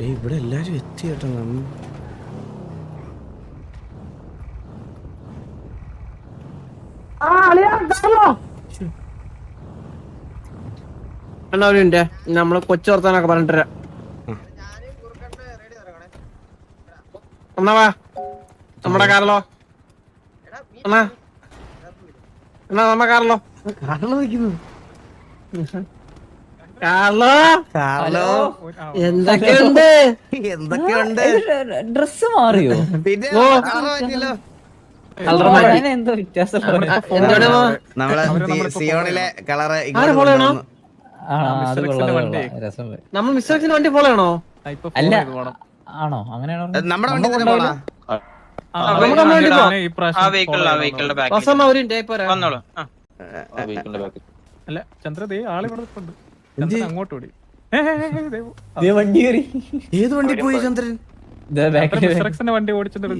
Day ഇവിടെ എല്ലാവരും എത്തി കേട്ടോ നമ്മ അണ്ണാ ഒരു നമ്മൾ കൊച്ചു വർത്താനൊക്കെ പറഞ്ഞിട്ട് വരാം. നമ്മുടെ കാറിലോ? അണ്ണാ അണ്ണാ നമ്മ കാറിലോ? നിൽക്കുന്നു കാറിലോ ഹലോ എന്തൊക്കെയുണ്ട്? എന്തൊക്കെയുണ്ട്? ഡ്രസ് മാറിയോ? പിന്നെ നമ്മളെ സിയോണിലെ കളറ് നമ്മൾ വണ്ടി അല്ല ആണോ? അങ്ങനെയാണോ? നമ്മുടെ വണ്ടി തന്നെ. വന്നോളൂ. അല്ല ചന്ദ്ര ദേ ആൾ ഇവിടെ നിൽപ്പുണ്ട് എന്ത്? ചന്ദ്രൻ അങ്ങോട്ട് ഓടി. ഏത് വണ്ടി പോയി ചന്ദ്രൻ? വണ്ടി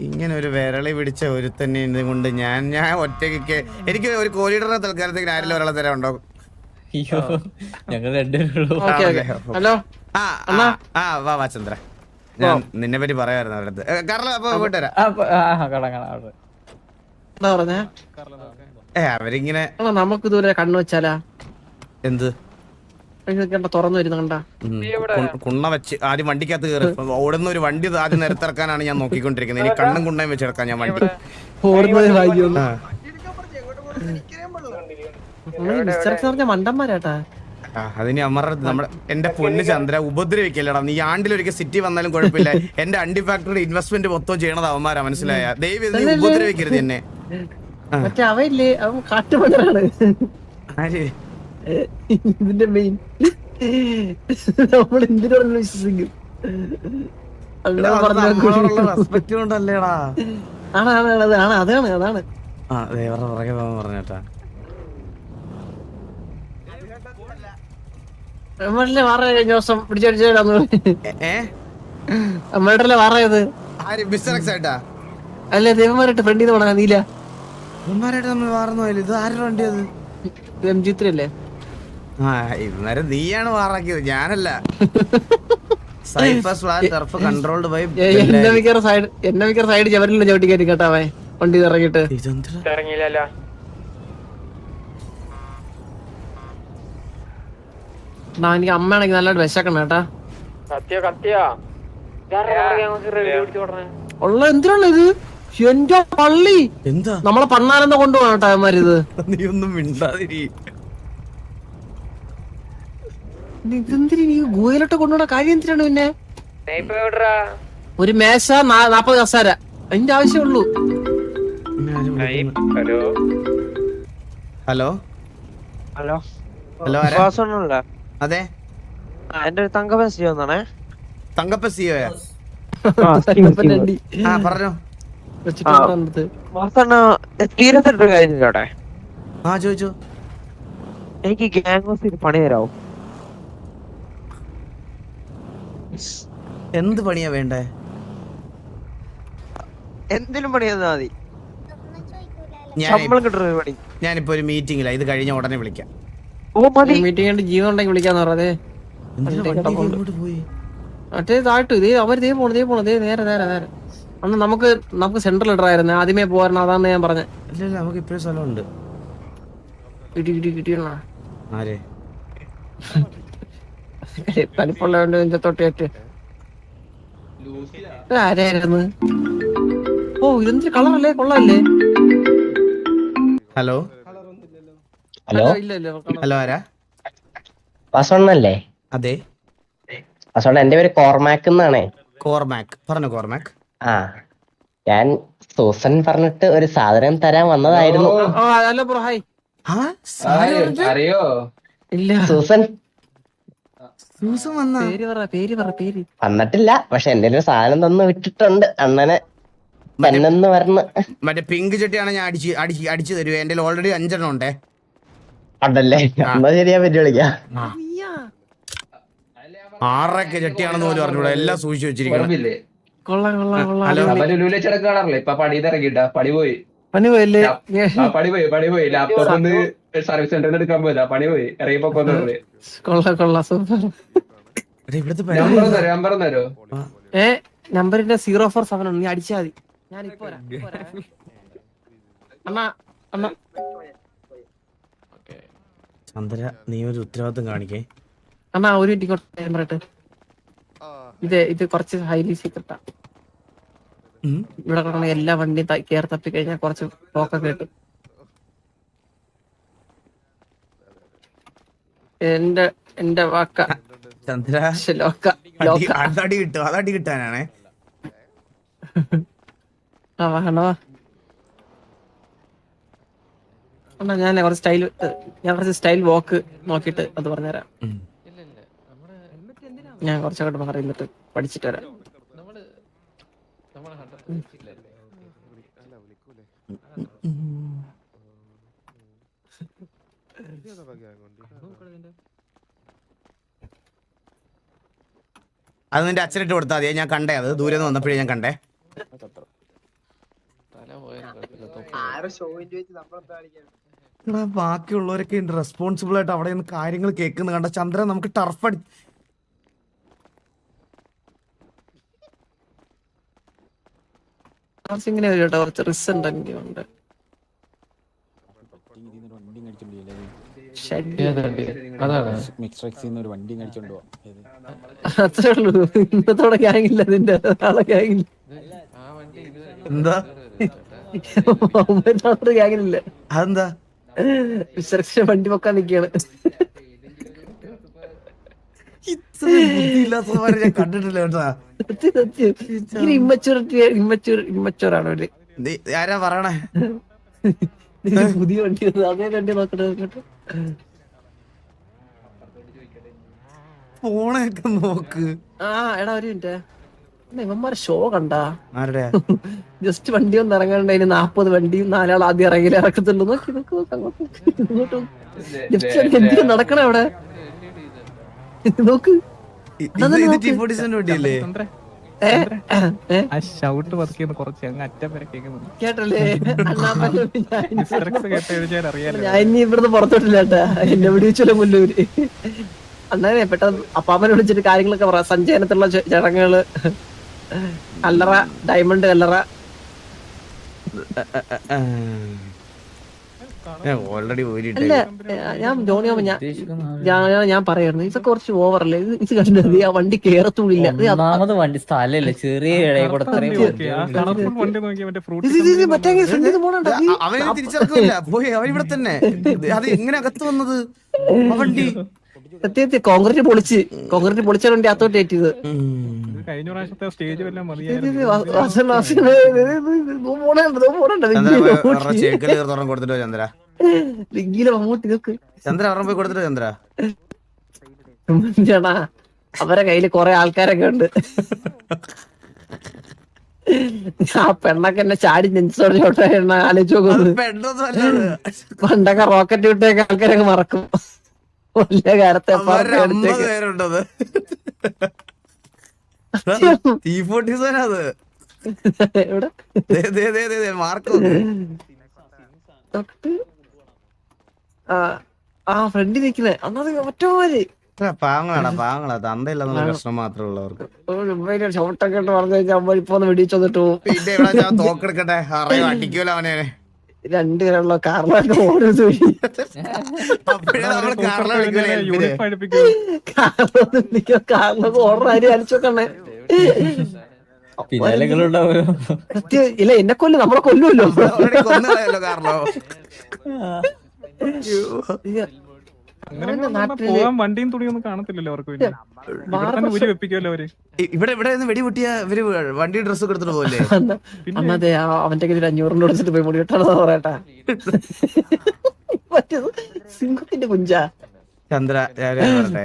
ഇങ്ങനെ ഒരു വിരളി പിടിച്ച ഒരുത്തന്നെ തന്നെ കൊണ്ട് ഞാൻ ഞാൻ ഒറ്റയ്ക്ക് എനിക്ക് ഒരു കോരിഡറിനെ തൽക്കാലത്തേക്ക് ആരെങ്കിലും ഒരാളെ തരാൻ ഉണ്ടോ? അയ്യോ ഞങ്ങൾ രണ്ടുപേരുള്ളൂ. Okay okay. ഹലോ? ആ വാ വാ ചന്ദ്ര. ഞാൻ നിന്നെ പറ്റി പറയായിരുന്നു അവരടുത്ത്. കാരണം അപ്പൊ പോയിട്ട് വരാം. ആ, പ- ആ, ആ, കാണാം കാണാം അവിടെ. എന്താ പറഞ്ഞേ? ഏ അവരിങ്ങനെ നമുക്ക് ഇതുവരെ കണ്ണു വെച്ചാലാ? എന്ത്? തുറന്നു വരുന്ന കണ്ട ഉം, കുണ്ണ വെച്ച് ആദ്യം വണ്ടിക്കകത്ത് കയറി ഓടുന്ന ഒരു വണ്ടി ആദ്യം നിരത്തിറക്കാനാണ് ഞാൻ നോക്കിക്കൊണ്ടിരിക്കുന്നത്. ഇനി കണ്ണും കുണ്ണയും വെച്ചെടുക്കാൻ ഞാൻ വണ്ടി ഓടുന്നത് മണ്ടന്മാരാട്ടാ. ആ, അതിന് അമർ നമ്മുടെ എന്റെ പൊന്ന് ചന്ദ്ര ഉപദ്രവിക്കല്ലടാ. നീ ആണ്ടിൽ ആണ്ടിലൊരിക്കൽ സിറ്റി വന്നാലും കുഴപ്പമില്ല. എന്റെ അണ്ടി ഫാക്ടറിയുടെ ഇൻവെസ്റ്റ്മെന്റ് മൊത്തം ചെയ്യണത് അവന്മാരാ മനസ്സിലായ? ദൈവം നീ ഉപദ്രവിക്കരുത് എന്നെ. മറ്റേ അവയില്ലേ? അവൻ കാട്ടുമണ്ണാണ് ആര് ഇതിന്റെ മെയിൻ നമ്മൾ എന്തിനു പറഞ്ഞു വിശ്വസിക്കും? അങ്ങനെ പറഞ്ഞ അത് പറഞ്ഞാ നമ്മളോടുള്ള റെസ്പെക്ട് കൊണ്ടല്ലേടാ. ആണ് ആണ് ആണ്, അതാണ് അതാണ് ആ പുറകെ പോകാൻ പറഞ്ഞേട്ടാ വാറ കഴിഞ്ഞ ദിവസം അല്ലേ ദേവന്മാരായിട്ട് നീല. നമ്മൾ ഇത് ആരുടെ വണ്ടിയത് എം ജി ത്രീ അല്ലേ? ഇന്നേരം നീയാണ് വാറാക്കിയത്. ഞാനല്ല. കൺട്രോൾഡ് ബൈ ഏ, എന്നെ മിക്കറ സൈഡ് എന്നെ മിക്കറ സൈഡ് ചവരിലുള്ള ചവിട്ടി കയറ്റി കേട്ടാവേ വണ്ടി ഇറങ്ങിട്ട് ഇറങ്ങിയില്ലല്ലോ. എനിക്ക് അമ്മയാണെങ്കിൽ നല്ലതായിട്ട് വിശക്കണം കേട്ടാ. ഉള്ള എന്തിനാണ് ഇത്? എന്റെ പള്ളി. എന്താ? നമ്മളെ പണ്ണാനെന്താ കൊണ്ടുപോകണം കേട്ടോ ഇത്? നീ ഒന്നും മിണ്ടാതിരി. ഇതെന്തിനു നീ ഗുഹയിലോട്ട് കൊണ്ടുപോണ കാര്യം എന്തിനാണ് പിന്നെ? ഒരു മേശ നാപ്പത് കസാര. അതിന്റെ ആവശ്യമുള്ളൂ. ഹലോ. ഹലോ? ഹലോ. ഹലോ അതെ. എന്റെ ഒരു തങ്കപ്പൻ സിയോ എന്നാണേ. തങ്കപ്പൻ സിയോയാ ആ പറഞ്ഞോ. വെച്ചിട്ട് കാര്യം കഴിഞ്ഞില്ലോടെ ആ ചോദിച്ചോ. എനിക്ക് ഗ്യാങ് ഹൗസിൽ പണി തരാവോ? എന്ത് പണിയാ വേണ്ടേ എന്തിനും പണി തന്നാ മതി ഞാൻ ശമ്പളം കിട്ടുന്ന ഒരു പണി ഞാനിപ്പോ ഒരു മീറ്റിംഗിലാ ഇത് കഴിഞ്ഞ ഉടനെ വിളിക്കാം ഓ മതി മീറ്റിംഗ് കണ്ട് ജീവൻ ഉണ്ടെങ്കിൽ വിളിക്കാന്ന് പറഞ്ഞതേ മറ്റേ താഴ്ത്തു ഇതേ അവർ ദേ പോണു ദേ പോണു ദേ നേരെ നേരെ നേരെ അന്ന് നമുക്ക് നമുക്ക് സെൻട്രൽ ഇടറായിരുന്നു ആദ്യമേ പോരണം അതാണ് ഞാൻ പറഞ്ഞത് ഇല്ല ഇല്ല നമുക്ക് ഇപ്പോഴും സ്ഥലമുണ്ട് കിട്ടി കിട്ടി കിട്ടിയണ ആരെ തനിപ്പുള്ളതുകൊണ്ട് നെഞ്ചത്തോട്ടേറ്റ് ആരായിരുന്നു? ഓ ഇതെന്തൊരു കളറല്ലേ? കൊള്ളാല്ലേ? ഹലോ? ഹലോ. ഹലോ ആരാ? വാസണ്ണല്ലേ? അതെ. വാസണ്ണ എന്റെ പേര് കോർമാക്ക് എന്നാണേ. കോർമാക് പറഞ്ഞു കോർമാക് ആ ഞാൻ സൂസൻ പറഞ്ഞിട്ട് ഒരു സാധനം തരാൻ വന്നതായിരുന്നു. അറിയോ? ഇല്ല. സൂസൻ സൂസൻ വന്നാ പേര് പറ പേര് പറ പേര് വന്നിട്ടില്ല. പക്ഷെ എന്റെ ഒരു സാധനം തന്നു വിട്ടിട്ടുണ്ട്. അണ്ണനെ പെണ്ണെന്ന് പറഞ്ഞ്. മറ്റേ പിങ്ക് ചട്ടിയാണ് ഞാൻ അടിച്ച് അടിച്ച് അടിച്ചു തരുവേ. എന്റെ ഓൾറെഡി അഞ്ചെണ്ണം ഉണ്ടേ. അതല്ലേ എന്നാ ശരിയാ പറ്റി വിളിക്കാം. ആറൊക്കെ ചട്ടിയാണെന്ന് പോലും പറഞ്ഞൂടാ എല്ലാം സൂക്ഷിച്ചു വെച്ചിരിക്കണം. ഓർമ്മയില്ലേ കൊള്ളാം കൊള്ളാം കൊള്ളാം. ഹലോ. അപ്പൊ ലുലുവിലെ ചെടക്ക് കാണാറില്ലേ? ഇപ്പൊ പണിയിൽ ഇറങ്ങിട്ടാ പണി പോയി. പണി പോയല്ലേ പണി പോയി പണി പോയി. ലാപ്ടോപ്പ് സർവീസ് സെന്ററിൽ എടുക്കാൻ പോയതാ. പണി പോയി. ഇറങ്ങിപ്പോ കൊള്ളാം കൊള്ളാം. സൂപ്പർ. നമ്പർ തരോ ഏ നമ്പറിന്റെ സീറോ ഫോർ സെവൻ ഉണ്ട് നീ അടിച്ചാ മതി. ഞാൻ ഇപ്പൊ. അണ്ണാ അണ്ണാ ചന്ദ്ര നീ ഒരു ഉത്തരവാദിത്വം കാണിക്കേ. അണ്ണാ ഒരു മിനിറ്റ് പറയട്ടെ. ഇത് ഇത് കുറച്ച് ഹൈലി സീക്രട്ടാ. ഇവിടെ കിടക്കുന്ന എല്ലാ വണ്ടിയും ത- കേറി തപ്പി കഴിഞ്ഞാൽ കുറച്ച് ടോക്കൊക്കെ കിട്ടും. എന്റെ എന്റെ വാക്ക. ചന്ദ്ര. അതടി കിട്ടും അതടി കിട്ടാനാണേ. ഞാൻ കുറച്ച് സ്റ്റൈൽ ഞാൻ കുറച്ച് സ്റ്റൈൽ വാക്ക് നോക്കിയിട്ട് അത് പറഞ്ഞുതരാം. ഞാൻ കുറച്ചങ്ങോട്ട് മാറി എന്നിട്ട് പഠിച്ചിട്ട് വരാം. അത് നിന്റെ അച്ഛനിട്ട് കൊടുത്താൽ മതിയെ ഞാൻ കണ്ടേ. അത് ദൂരെ നിന്ന് വന്നപ്പോഴേ ഞാൻ കണ്ടേ. ബാക്കിയുള്ളവരൊക്കെ റെസ്പോൺസിബിൾ ആയിട്ട് അവിടെ നിന്ന് കാര്യങ്ങൾ കേൾക്കുന്ന കണ്ട ചന്ദ്രൻ നമുക്ക് ടർഫ് അടി കുറച്ച് ഇങ്ങനെ വരും കേട്ടോ. കുറച്ച് റിസ് ഉണ്ട് ശല്യം. ഒരു വണ്ടി? അത്രേ ഉള്ളൂ. ഇന്നത്തോടെ ഗ്യാങ്ങില്ല അതിന്റെ നാളെ ഗ്യാങ്ങില്ല എന്താ? ഒമ്പതാമത്തെ ഗ്യാങ്ങിലില്ല അതെന്താ? വിശ്രക്ഷ വണ്ടി പൊക്കാൻ നിക്കാണ്. ഇമ്മച്ചൂർ ഇമ്മച്ചൂർ ഇമ്മച്ചൂർ കണ്ടിട്ടില്ല കേട്ടാ. ഇമ്മച്ചുറിറ്റി ആണ് അവർ ആരാ പറയണേ? പുതിയ വണ്ടി അതേ വണ്ടി നോക്കട്ടെ നോക്കട്ടെ. ഫോണൊക്കെ നോക്ക്. ആ എടാ ഒരു മിനിറ്റ്. ഇവന്മാരെ ഷോ കണ്ടാ? ജസ്റ്റ് വണ്ടി ഒന്ന് ഇറങ്ങണ്ട ഇനി നാപ്പത് വണ്ടിയും നാലാൾ ആദ്യം ഇറങ്ങിയില്ല? ഇറക്കത്തുള്ളൂ. നോക്കി നോക്ക് നോക്ക് നോക്ക്, നോക്ക്. ഇത് എന്തിനാ നടക്കണേ അവിടെ? നോക്ക്. ഇത് സെവൻ വണ്ടിയല്ലേ? ആ ഷൗട്ട് പതുക്കിയെന്ന് കുറച്ച് അങ്ങ് അറ്റം വരെ കേൾക്കുന്നുണ്ട് കേട്ടല്ലേ? ഞാൻ ഇനി ഹിസ്റ്ററിക്സ് കേട്ട് കഴിഞ്ഞാൽ അറിയാലോ. ഞാൻ ഇനി ഇവിടുന്ന് പുറത്തോട്ടില്ല കേട്ടാ. എന്നെ വിടിച്ചല്ലോ മുല്ലൂര്. അണ്ണനെ പെട്ടെന്ന് അപ്പാപ്പനെ വിളിച്ചിട്ട് കാര്യങ്ങളൊക്കെ പറ സഞ്ചയനത്തിലുള്ള ചടങ്ങുകൾ. കല്ലറ ഡയമണ്ട് കല്ലറ ഓൾറെഡി അല്ല ഞാൻ ജോണിയാവുമ്പോ ഞാൻ ഞാൻ ഞാൻ- ഞാൻ പറയായിരുന്നു ഇത് കുറച്ച് ഓവറല്ലേ ഇത് ഇത് കണ്ടത് ആ വണ്ടി കേറത്തൂടില്ല ഒന്നാമത് വണ്ടി സ്ഥലമില്ല. ചെറിയ മറ്റേ ഫ്രണ്ടിൽ തിരിച്ചിറക്കില്ല പോയി അവൻ ഇവിടെ തന്നെ. അത് എങ്ങനെ അകത്ത് വന്നത്? ആ വണ്ടി. സത്യത്തിൽ കോൺക്രീറ്റ് പൊളിച്ച് കോൺക്രീറ്റ് പൊളിച്ചാണ് വണ്ടി അത്തോട്ട് ഏറ്റിയത് കഴിഞ്ഞ പ്രാവശ്യത്തെ സ്റ്റേജ് വല്ലതും മതിയായിരുന്നു. ചന്ദ്ര പോയി കൊടുത്തിട്ടോ ചന്ദ്ര. ചേട്ടാ അവരെ കയ്യിൽ കൊറേ ആൾക്കാരൊക്കെ ഉണ്ട്. ആ പെണ്ണൊക്കെ എന്നെ ചാടി നെഞ്ചോടെ ആലോചിച്ചു എണ്ണ ആലോചിച്ച് അത് നോക്കുന്നത്. പണ്ടൊക്കെ റോക്കറ്റ് വിട്ടേക്ക് ആൾക്കാരൊക്കെ മറക്കും. വലിയ കാലത്തെ പേരുണ്ടത്. ടി ഫോർട്ടി സെവൻ അത്. മാർക്ക് തൊട്ട്. ആ നിക്കുന്നേ അന്നത് പാവങ്ങളാടാ പാവങ്ങളാ. തന്തയില്ലെന്നുള്ള പ്രശ്നം മാത്രമേ ഉള്ളവർക്ക്. ഷോട്ടൊക്കെ ഇട്ട് പറഞ്ഞു കഴിഞ്ഞാൽ അമ്മ ഇപ്പൊ വെടിച്ചു വന്നിട്ട് പോകും പിന്നെ ഇവിടെ ഞാൻ തോക്കെടുക്കട്ടെ. അറിയോ അടിക്കൂല അവനെ. രണ്ടു പേരുള്ള കാറിലൊക്കെ ഓടുന്നത് വിളിക്കോ ഓർഡർ ആരും അലിച്ചോക്കണേ ഇല്ല എന്നെ കൊല്ലു. നമ്മളെ കൊല്ലുമല്ലോ പോവാൻ വണ്ടിയും തുണിയൊന്നും കാണത്തില്ലല്ലോ അവർക്ക് പിന്നെ. ഇവിടെ ഇവിടെ നിന്ന് വെടി പൊട്ടിയ ഇവർ വണ്ടി ഡ്രസ് കൊടുത്തിട്ട് പോലെ അന്നതെ അവന്റെ കയ്യിൽ അഞ്ഞൂറിന്റെ കൊടുത്തിട്ട് പോയി മുടി വെട്ടാണെന്ന് പറയട്ടാ. മറ്റേത് സിംഹത്തിന്റെ കുഞ്ചാ. ചന്ദ്ര ഞാൻ പറഞ്ഞേ പറയട്ടെ?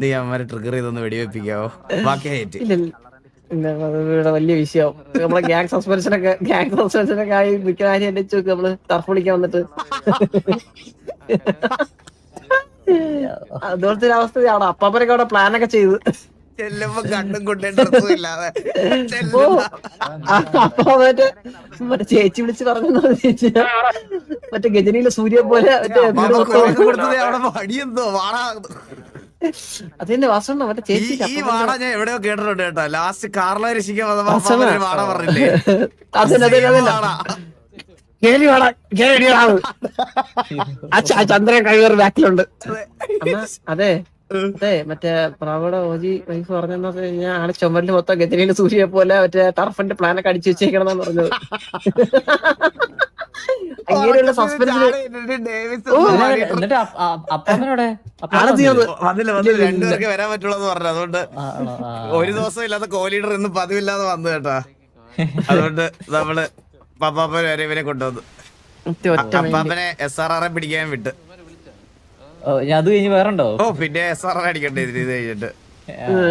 നീ അമ്മരെ ട്രിഗർ ചെയ്തൊന്ന് വെടിവെപ്പിക്കാവോ? ബാക്കി ഇവിടെ വലിയ വിഷയം. നമ്മളെ ഗ്യാങ് സസ്പെൻഷനൊക്കെ ഗ്യാങ് സസ്പെൻഷനൊക്കെ ആയി മിക്ക കാര്യം എന്നെ വെച്ച് നമ്മൾ ടർഫ് വിളിക്കാൻ വന്നിട്ട്. അതുപോലത്തെ ഒരു അവസ്ഥയാണ് അപ്പാപ്പനൊക്കെ അവിടെ പ്ലാനൊക്കെ ചെയ്ത്. ചെല്ലുമ്പോ കണ്ണും കൊണ്ടേ ഡ്രസ്സും ഇല്ലാതെ. ഓ. അപ്പൊ മറ്റേ മറ്റേ ചേച്ചി വിളിച്ച് പറഞ്ഞു മറ്റേ ഗജനിയിലെ സൂര്യ പോലെ അതെന്നെ വാസണ്ണ മറ്റേ ചേച്ചി ഈ വാട ഞാൻ എവിടെയോ കേട്ടിട്ടുണ്ട് കേട്ടോ. ലാസ്റ്റ് കാർലോ രക്ഷിക്കാൻ വാട പറഞ്ഞില്ലേ? അതന്നെ അതന്നെ. കേറി വാടാ കേറി ആ ചന്ദ്രൻ കഴിവേറി ബാക്കിലുണ്ട് അതെ അതെ മറ്റേ പ്രാവയുടെ ഓജി വൈഫ് പറഞ്ഞെന്ന് വെച്ച് കഴിഞ്ഞാൽ ആളെ ചുമരിൽ മൊത്തം ഗജനീൽ സൂര്യ പോലെ മറ്റേ ടർഫിന്റെ പ്ലാനൊക്കെ അടിച്ചു വെച്ചേക്കണെന്നാണ് പറഞ്ഞത്. അങ്ങനെയുള്ള സസ്പെൻസ് എന്നിട്ട് അപ്പമ്മനോടെ വന്നില്ല? വന്നില്ല രണ്ടുപേർക്ക് വരാൻ പറ്റുള്ളൂ എന്ന് പറഞ്ഞു. അതുകൊണ്ട്. ഒരു ദിവസം ഇല്ലാത്ത കോലീഡർ ഇന്ന് പതിവില്ലാതെ വന്നു കേട്ടാ. അതുകൊണ്ട് നമ്മൾ പപ്പാപ്പൻ വരെ ഇവനെ കൊണ്ടുവന്നു. അപ്പാപ്പനെ എസ് ആർ ആറെ പിടിക്കാൻ വിട്ട്. ഞാൻ അത് കഴിഞ്ഞ് വേറെണ്ടോ? ഓ പിന്നെ എസ് ആർ ആർ അടിക്കണ്ടേ ഇതിന് ഇത് കഴിഞ്ഞിട്ട്. നമ്മൾ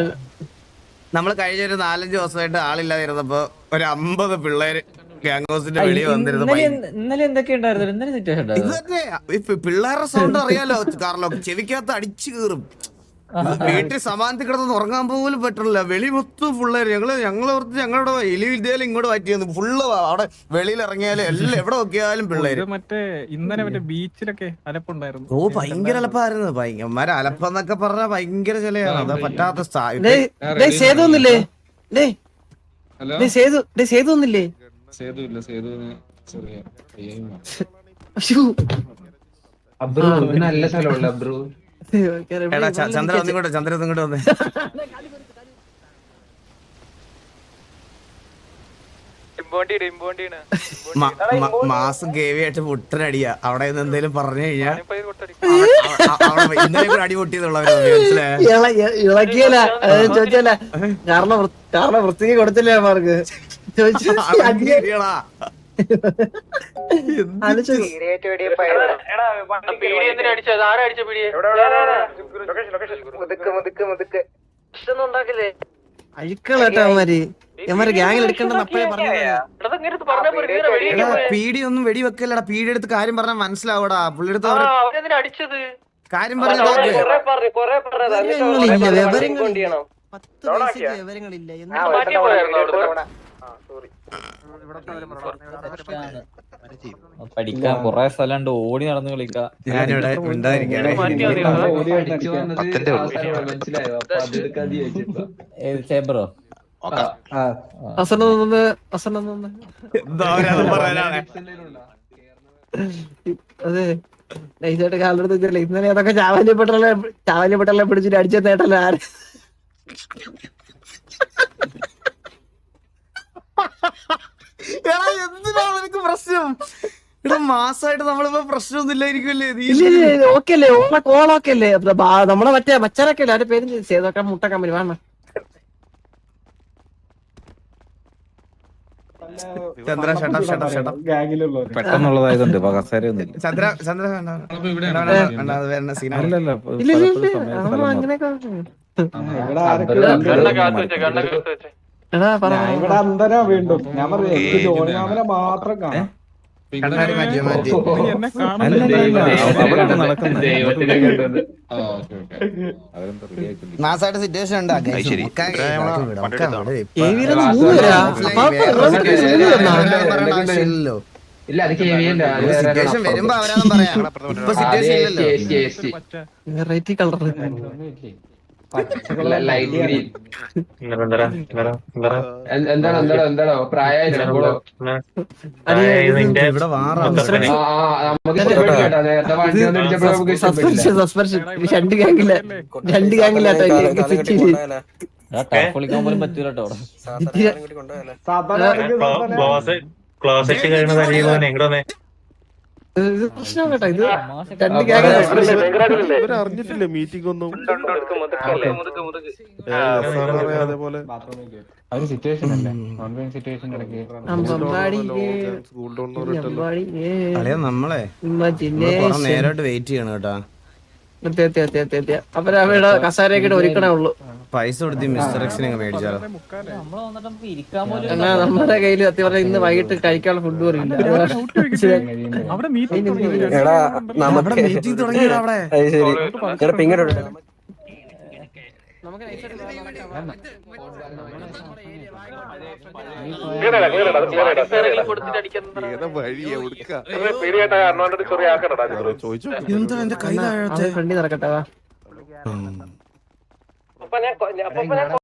നമ്മൾ കഴിഞ്ഞ ഒരു നാലഞ്ച് ദിവസമായിട്ട് ആളില്ലാതിരുന്നപ്പോ ഒരു അമ്പത് പിള്ളേര് ഗ്യാങ് വെളി വെളിയിൽ വന്നിരുന്നു ഇന്നലെ എന്തൊക്കെ ഉണ്ടായിരുന്നു? ഇന്നലെ സിറ്റുവേഷൻ പിള്ളേരുടെ സൗണ്ട് അറിയാലോ കാർലോ ചെവിക്കകത്ത് അടിച്ചു കീറും. വീട്ടിൽ സമാനത്തിൽ കിടന്ന് ഉറങ്ങാൻ പോലും പറ്റില്ല വെളി മൊത്തം ഫുള്ളായിരുന്നു ഞങ്ങൾ ഞങ്ങളെ ഓർത്ത് ഞങ്ങളുടെ എലി വിദ്യയിലും ഇങ്ങോട്ട് പറ്റിയത് ഫുള്ള് അവിടെ വെളിയിൽ ഇറങ്ങിയാലും എല്ലാം എവിടെ നോക്കിയാലും പിള്ളേര്. ഇത് മറ്റേ ഇന്നലെ മറ്റേ ബീച്ചിലൊക്കെ അലപ്പുണ്ടായിരുന്നു. ഓ ഭയങ്കര അലപ്പായിരുന്നു. ഭയങ്കര അലപ്പെന്നൊക്കെ പറഞ്ഞാൽ ഭയങ്കര ചിലയാണ്. അത് പറ്റാത്ത സ്ഥാപനം സേതു സേതു ചെറിയ നല്ല സ്ഥലമുള്ള അബ്രു. എടാ ച- ചന്ദ്രൻ ഒന്നിങ്ങോട്ട് ചന്ദ്രൻ ഒന്നിങ്ങോട്ട് വന്നേ. മാസം ഗേവിയായിട്ട് മുട്ടനടിയാ അവിടെ നിന്ന് എന്തേലും പറഞ്ഞു കഴിഞ്ഞാ ഇന്നലെ കൂടെ അടി അത് ചോദിച്ചല്ല. കാരണം കാരണം വൃത്തിക്ക് കൊടുത്തില്ലേ അവർക്ക് ചോദിച്ചു ആലോചിച്ചു അഴുക്കളാട്ടോ അവന്മാര്. അവന്മാര് ഗ്യാങ്ങിൽ എടുക്കണ്ടെന്ന് അപ്പഴേ പറഞ്ഞു പീടി ഒന്നും വെടി വെക്കല്ലടാ പീടി എടുത്ത് കാര്യം പറഞ്ഞാൽ മനസ്സിലാവടാ. പുള്ളിയെടുത്ത് കാര്യം പറഞ്ഞു വിവരങ്ങളില്ല വിവരങ്ങളില്ല. പഠിക്കാൻ കൊറേ സ്ഥലമുണ്ട്. ഓടി നടന്ന് കളിക്കാം. ഞാനിവിടെ അതെ നൈസായിട്ട് കാലെടുത്ത് വെച്ചില്ല ഇന്നലെ അതൊക്കെ ചാവാലിപ്പെട്ടല്ല ചാവാലിപ്പെട്ടല്ല പിടിച്ചിട്ട് അടിച്ച നേട്ടല്ല ആര്? എടാ എന്തിനാണ് നിനക്ക് പ്രശ്നം? എടാ മാസമായിട്ട് നമ്മളിപ്പോ പ്രശ്നമൊന്നും ഇല്ലായിരിക്കുമല്ലേ ഓക്കെ അല്ലേ ഓളെ കോളൊക്കെ അല്ലേ നമ്മളെ മറ്റേ മച്ചാനൊക്കെ അല്ലേ അവരുടെ പേര് ചെയ്തൊക്കെ മുട്ട കമ്പനി വേണം ചന്ദ്ര പെട്ടെന്നുള്ളതായതുണ്ട് ചന്ദ്ര ചന്ദ്ര വേണ്ട. വേണ്ട, വേണ്ട, വേണ്ട, വീണ്ടും ഞാൻ സീനാണ് അല്ലല്ല ഇല്ല ഇല്ല ഇല്ല അതൊന്നും അങ്ങനെയൊക്കെ എടാ പറ കണ്ണാടി മാറ്റി മാറ്റി നീ എന്നെ കാണാൻ അല്ലല്ല, അവിടെ ദൈവത്തിനെ നടക്കുന്നത്. ദൈവത്തിനെ കണ്ടത്. അവരെന്താ റെഡി ആയിക്കൊണ്ടിരിക്കും മാസമായിട്ട് സിറ്റുവേഷൻ ഉണ്ട്? ആവശ്യമില്ലല്ലോ. ഇല്ല അത് സിറ്റുവേഷൻ വരുമ്പോ അവരാണെന്ന് പറയാം. ഇപ്പൊ സിറ്റുവേഷൻ ഇല്ലല്ലോ. വെറൈറ്റി കളർ എന്താണോ എന്താണോ സസ്പെൻഷൻ രണ്ട് ഗാങ്ങില്ല രണ്ട് ടർഫ് കളിക്കാൻ പോലും പ്രശ്നം കേട്ടോ. ഇത് രണ്ട് അറിഞ്ഞിട്ടില്ലേ മീറ്റിംഗ് ഒന്നും? അതേപോലെ ഒരു സിറ്റുവേഷൻ അല്ലേ? ഓൺലൈൻ സിറ്റുവേഷൻ ഇടയ്ക്ക്. നമ്മളെ നേരോട്ട് വെയിറ്റ് ചെയ്യണം കേട്ടാ. അവരവരുടെ കസാരയൊക്കെ ഒരുക്കണേ ഉള്ളൂ. പൈസ കൊടുത്ത് മിസ്റ്റർ അങ്ങ് മേടിച്ചാലോ? എന്നാ നമ്മുടെ കയ്യിൽ സത്യം പറഞ്ഞാൽ ഇന്ന് വൈകിട്ട് കഴിക്കാനുള്ള ഫുഡ് പോലും ഇല്ല. നമുക്ക് ഏതാ എവിടുക്ക? ചോദിച്ചു. എന്താ എന്റെ കൈ താഴത്തെ കണ്ടി നടക്കട്ടെ വാ. ഉം. അപ്പൊ ഞാൻ